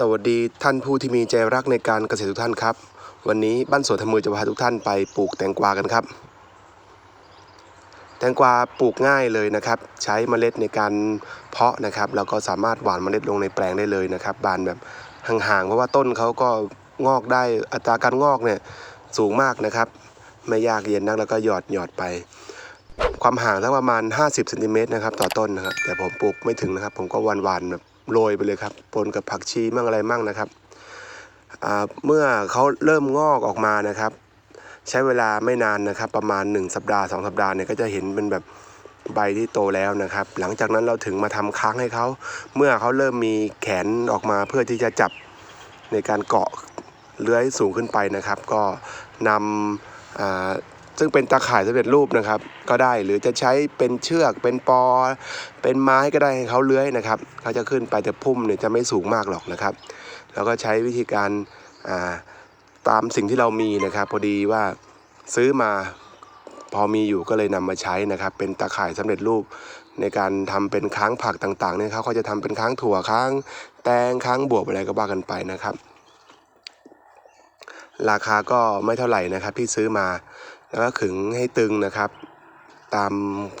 สวัสดีท่านผู้ที่มีใจรักในการเกษตรทุกท่านครับ วันนี้บ้านสวนทำมือจะพาทุกท่านไปปลูกแตงกวากันครับ แตงกวาปลูกง่ายเลยนะครับ ใช้เมล็ดในการเพาะนะครับ แล้วก็สามารถหว่านเมล็ดลงในแปลงได้เลยนะครับบานแบบห่างๆเพราะว่าต้นเขาก็งอกได้อัตราการงอกเนี่ยสูงมากนะครับ ไม่ยากเย็นนักแล้วก็หยอดหยอดไป ความห่างสักประมาณ 50เซนติเมตรนะครับต่อต้นนะครับแต่ผมปลูกไม่ถึงนะครับ ผมก็หวานๆแบบ โรยไปเลยครับปนกับผักชีมั่งอะไรมั่งนะครับเมื่อเขาเริ่มงอกออกมานะครับ ใช้เวลาไม่นานนะครับ ประมาณ 1 สัปดาห์ 2 สัปดาห์เนี่ยก็จะเห็นเป็นแบบใบที่โตแล้วนะครับ หลังจากนั้นเราถึงมาทำค้างให้เขา เมื่อเขาเริ่มมีแขนออกมาเพื่อที่จะจับในการเกาะเลื้อยสูงขึ้นไปนะครับ ก็นำ ซึ่งเป็นตาข่ายสำเร็จรูปนะครับ ก็ได้หรือจะใช้เป็นเชือกเป็นปอ เป็นไม้ก็ได้ให้เขาเลื้อยนะครับเขาจะขึ้นไปแต่พุ่มเนี่ยจะไม่สูงมากหรอกนะครับ แล้วก็ใช้วิธีการาตามสิ่งที่เรามีนะครับ พอดีว่าซื้อมาพอมีอยู่ก็เลยนำมาใช้นะครับ เป็นตาข่ายสำเร็จรูปในการทำเป็นค้างผักต่างๆเนี่ยเขาก็จะทำเป็นค้างถั่วค้างแตงค้างบวบอะไรก็ว่ากันไปนะครับ ราคาก็ไม่เท่าไหร่นะครับที่ซื้อมา แล้วก็ขึงให้ตึงนะครับ ตาม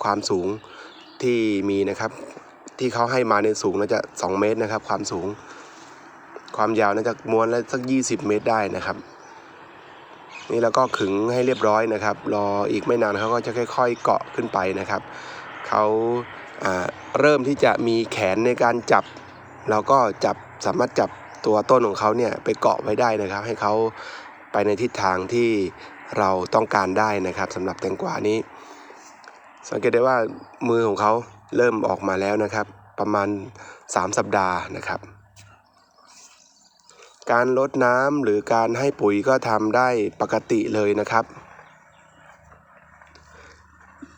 ความสูงที่มีนะครับ ที่เขาให้มาในสูงน่าจะ 2 เมตรนะครับ ความสูง ความยาวน่าจะม้วนแล้วสัก 20 เมตรได้นะครับ นี่แล้วก็ขึงให้เรียบร้อยนะครับ รออีกไม่นานเขาก็จะค่อย ๆ เกาะขึ้นไปนะครับเขาอ่าเริ่มที่จะมีแขนในการจับ เราก็จับสามารถจับตัวต้นของเขาเนี่ยไปเกาะไว้ได้นะครับ ให้เขาไปในทิศทางที่ เราต้องการได้นะครับสำหรับแตงกวานี้ สังเกตได้ว่ามือของเขาเริ่มออกมาแล้วนะครับ ประมาณ 3 สัปดาห์นะครับ การลดน้ำหรือการให้ปุ๋ยก็ทำได้ปกติเลยนะครับ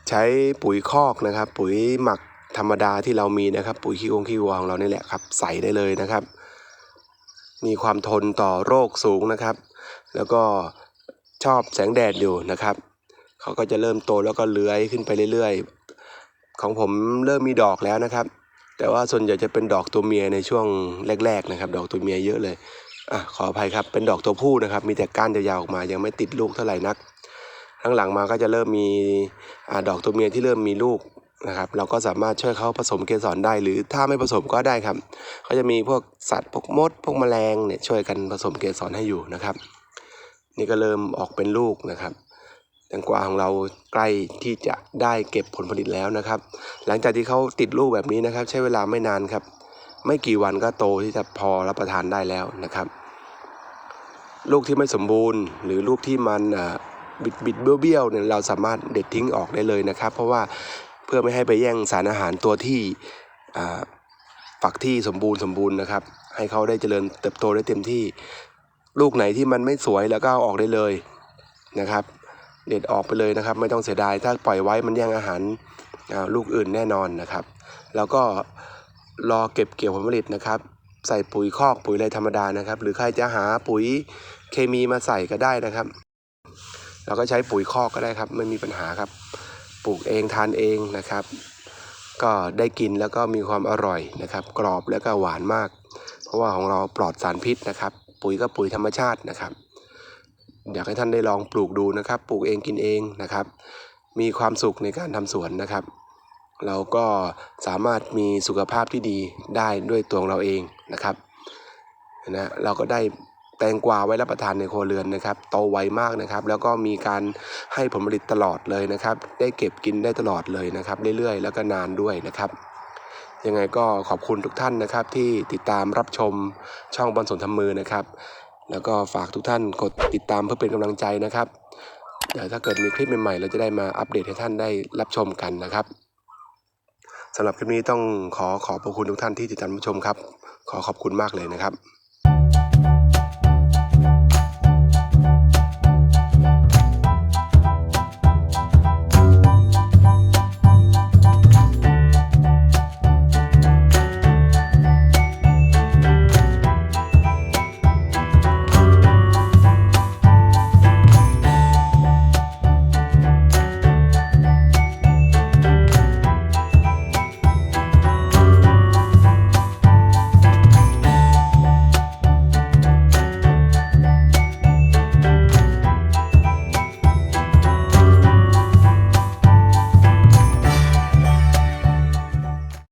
ใช้ปุ๋ยคอกนะครับ ปุ๋ยหมักธรรมดาที่เรามีนะครับ ปุ๋ยขี้กงขี้วัวของเรานี่แหละครับ ใส่ได้เลยนะครับ มีความทนต่อโรคสูงนะครับ แล้วก็ ชอบแสงแดดอยู่นะครับเขาก็จะเริ่มโตแล้วก็เลื้อยขึ้นไปเรื่อยๆ ของผมเริ่มมีดอกแล้วนะครับ แต่ว่าส่วนใหญ่จะเป็นดอกตัวเมียในช่วงแรก ๆ นะครับ ดอกตัวเมียเยอะเลยอะขออภัยครับเป็นดอกตัวผู้นะครับ มีแต่ก้านยาวๆออกมายังไม่ติดลูกเท่าไหร่นักข้างหลังมาก็จะเริ่มมีอดอกตัวเมียที่เริ่มมีลูกนะครับ เราก็สามารถช่วยเขาผสมเกสรได้ หรือถ้าไม่ผสมก็ได้ครับเขาจะมีพวกสัตว์พวกมด พวกแมลงเนี่ยช่วยกันผสมเกสรให้อยู่นะครับ นี่ก็เริ่มออกเป็นลูกนะครับแตงกวาของเราใกล้ที่จะได้เก็บผลผลิตแล้วนะครับ หลังจากที่เขาติดลูกแบบนี้นะครับ ใช้เวลาไม่นานครับ ไม่กี่วันก็โตที่จะพอรับประทานได้แล้วนะครับ ลูกที่ไม่สมบูรณ์ หรือลูกที่มันบิดบิดเบี้ยวเบี้ยวเนี่ยเราสามารถเด็ดทิ้งออกได้เลยนะครับ เพราะว่าเพื่อไม่ให้ไปแย่งสารอาหารตัวที่ฝักที่สมบูรณ์สมบูรณ์นะครับ ให้เขาได้เจริญเติบโตได้เต็มที่ ลูกไหนที่มันไม่สวยแล้วก็เอาออกได้เลยนะครับ เด็ดออกไปเลยนะครับ ไม่ต้องเสียดายถ้าปล่อยไว้มันแย่งอาหารลูกอื่นแน่นอนนะครับ แล้วก็รอเก็บเกี่ยวผลผลิตนะครับ ใส่ปุ๋ยคอกปุ๋ยอะไรธรรมดานะครับ หรือใครจะหาปุ๋ยเคมีมาใส่ก็ได้นะครับเราก็ใช้ปุ๋ยคอกก็ได้ครับ ไม่มีปัญหาครับ ปลูกเองทานเองนะครับ ก็ได้กินแล้วก็มีความอร่อยนะครับ กรอบแล้วก็หวานมาก เพราะว่าของเราปลอดสารพิษนะครับ ปุ๋ยก็ปุ๋ยธรรมชาตินะครับ อยากให้ท่านได้ลองปลูกดูนะครับ ปลูกเองกินเองนะครับ มีความสุขในการทำสวนนะครับ เราก็สามารถมีสุขภาพที่ดีได้ด้วยตัวของเราเองนะครับนะเราก็ได้แตงกวาไว้รับประทานในครัวเรือนนะครับโตไวมากนะครับ แล้วก็มีการให้ผลผลิตตลอดเลยนะครับ ได้เก็บกินได้ตลอดเลยนะครับ เรื่อยๆ แล้วก็นานด้วยนะครับ ยังไงก็ขอบคุณทุกท่านนะครับ ที่ติดตามรับชมช่องบอลสนทำมือนะครับ แล้วก็ฝากทุกท่านกดติดตามเพื่อเป็นกำลังใจนะครับเดี๋ยวถ้าเกิดมีคลิปใหม่ๆ เราจะได้มาอัปเดตให้ท่านได้รับชมกันนะครับสำหรับคลิปนี้ต้องขอขอบพระคุณทุกท่านที่ติดตามรับชมครับ ขอขอบคุณมากเลยนะครับ